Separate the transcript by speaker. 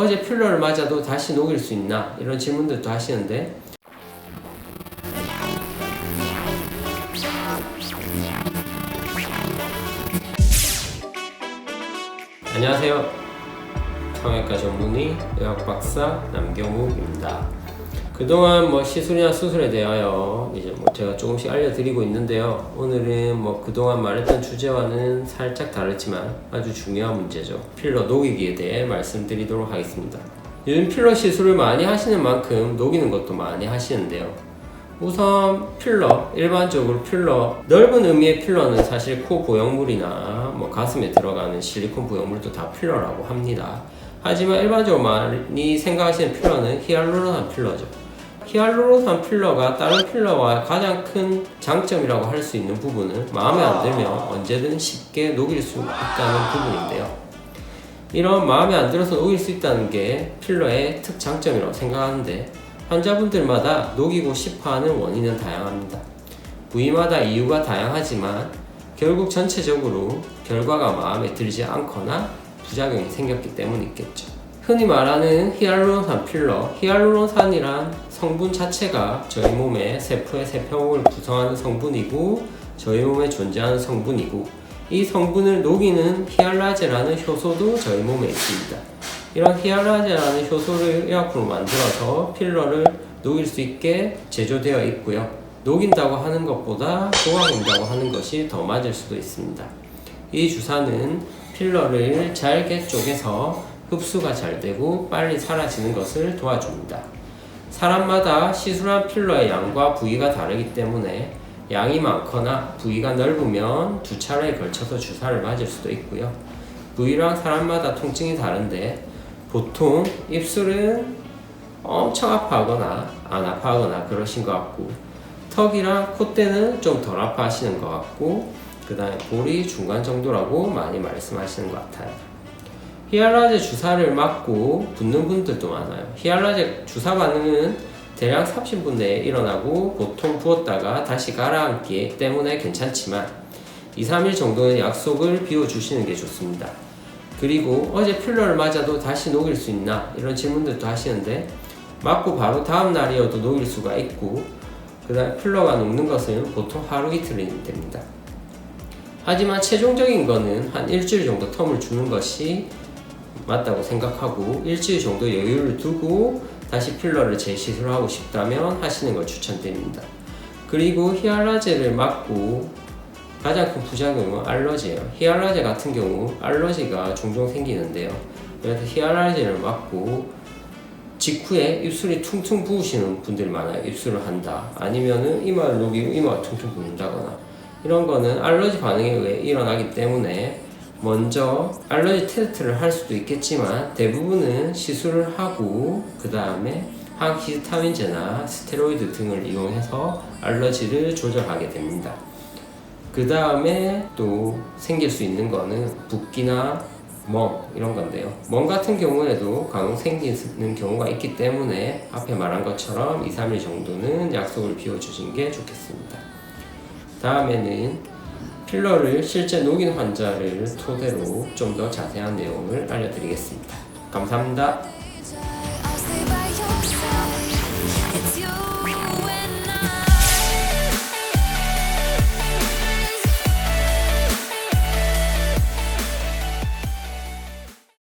Speaker 1: 어제 필러를 맞아도 다시 녹일 수 있나? 이런 질문들도 하시는데 안녕하세요. 성형외과 전문의 의학 박사 남경욱입니다. 그동안 뭐 시술이나 수술에 대하여 이제 뭐 제가 조금씩 알려드리고 있는데요. 오늘은 뭐 그동안 말했던 주제와는 살짝 다르지만 아주 중요한 문제죠. 필러 녹이기에 대해 말씀드리도록 하겠습니다. 요즘 필러 시술을 많이 하시는 만큼 녹이는 것도 많이 하시는데요. 우선 필러 일반적으로 필러 넓은 의미의 필러는 사실 코 보형물이나 뭐 가슴에 들어가는 실리콘 보형물도 다 필러라고 합니다. 하지만 일반적으로 많이 생각하시는 필러는 히알루론산 필러죠. 히알루론산 필러가 다른 필러와 가장 큰 장점이라고 할 수 있는 부분은 마음에 안 들면 언제든 쉽게 녹일 수 있다는 부분인데요. 이런 마음에 안 들어서 녹일 수 있다는 게 필러의 특장점이라고 생각하는데 환자분들마다 녹이고 싶어 하는 원인은 다양합니다. 부위마다 이유가 다양하지만 결국 전체적으로 결과가 마음에 들지 않거나 부작용이 생겼기 때문이겠죠. 흔히 말하는 히알루론산 필러, 히알루론산이란 성분 자체가 저희 몸의 세포의 세포를 구성하는 성분이고 저희 몸에 존재하는 성분이고 이 성분을 녹이는 히알라제라는 효소도 저희 몸에 있습니다. 이런 히알라제라는 효소를 의약품으로 만들어서 필러를 녹일 수 있게 제조되어 있고요. 녹인다고 하는 것보다 조각인다고 하는 것이 더 맞을 수도 있습니다. 이 주사는 필러를 잘게 쪼개서 흡수가 잘 되고 빨리 사라지는 것을 도와줍니다. 사람마다 시술한 필러의 양과 부위가 다르기 때문에 양이 많거나 부위가 넓으면 두 차례에 걸쳐서 주사를 맞을 수도 있고요. 부위랑 사람마다 통증이 다른데 보통 입술은 엄청 아파하거나 안 아파하거나 그러신 것 같고 턱이랑 콧대는 좀 덜 아파하시는 것 같고 그 다음에 볼이 중간 정도라고 많이 말씀하시는 것 같아요. 히알라제 주사를 맞고 붓는 분들도 많아요. 히알라제 주사 반응은 대략 30분 내에 일어나고 보통 부었다가 다시 가라앉기 때문에 괜찮지만 2, 3일 정도는 약속을 비워주시는 게 좋습니다. 그리고 어제 필러를 맞아도 다시 녹일 수 있나? 이런 질문들도 하시는데 맞고 바로 다음 날이어도 녹일 수가 있고 그 다음 필러가 녹는 것은 보통 하루 이틀이 됩니다. 하지만 최종적인 거는 한 일주일 정도 텀을 주는 것이 맞다고 생각하고 일주일 정도 여유를 두고 다시 필러를 재시술하고 싶다면 하시는 걸 추천드립니다. 그리고 히알라제를 맞고 가장 큰 부작용은 알러지예요. 히알라제 같은 경우 알러지가 종종 생기는데요. 그래서 히알라제를 맞고 직후에 입술이 퉁퉁 부으시는 분들이 많아요. 입술을 한다. 아니면은 이마를 녹이고 이마가 퉁퉁 부는다거나 이런 거는 알러지 반응에 의해 일어나기 때문에 먼저 알러지 테스트를 할 수도 있겠지만 대부분은 시술을 하고 그 다음에 항히스타민제나 스테로이드 등을 이용해서 알러지를 조절하게 됩니다. 그 다음에 또 생길 수 있는 거는 붓기나 멍 이런 건데요. 멍 같은 경우에도 간혹 생기는 경우가 있기 때문에 앞에 말한 것처럼 2, 3일 정도는 약속을 비워주시는 게 좋겠습니다. 다음에는 필러를 실제 녹인 환자를 토대로 좀 더 자세한 내용을 알려드리겠습니다. 감사합니다.